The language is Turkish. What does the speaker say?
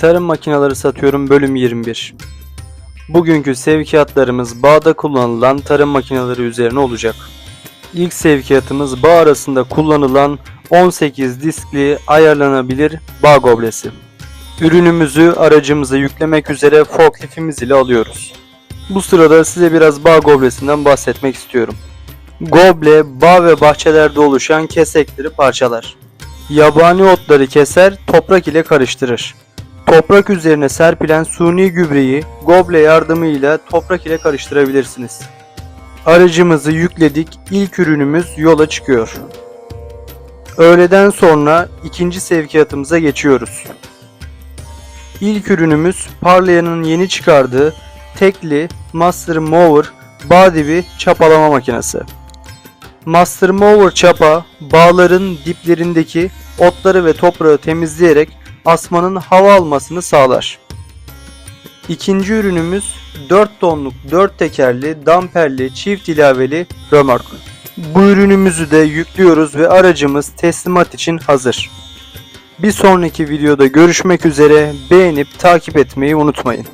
Tarım makineleri satıyorum bölüm 21. Bugünkü sevkiyatlarımız bağda kullanılan tarım makineleri üzerine olacak. İlk sevkiyatımız bağ arasında kullanılan 18 diskli ayarlanabilir bağ goblesi. Ürünümüzü aracımıza yüklemek üzere forkliftimiz ile alıyoruz. Bu sırada size biraz bağ goblesinden bahsetmek istiyorum. Goble, bağ ve bahçelerde oluşan kesekleri parçalar. Yabani otları keser, toprak ile karıştırır. Toprak üzerine serpilen suni gübreyi goble yardımıyla toprak ile karıştırabilirsiniz. Aracımızı yükledik, ilk ürünümüz yola çıkıyor. Öğleden sonra ikinci sevkiyatımıza geçiyoruz. İlk ürünümüz Parlayan'ın yeni çıkardığı tekli Master Mower bağ dibi çapalama makinesi. Master Mower çapa bağların diplerindeki otları ve toprağı temizleyerek asmanın hava almasını sağlar. İkinci ürünümüz 4 tonluk 4 tekerli damperli çift ilaveli römork. Bu ürünümüzü de yüklüyoruz ve aracımız teslimat için hazır. Bir sonraki videoda görüşmek üzere beğenip takip etmeyi unutmayın.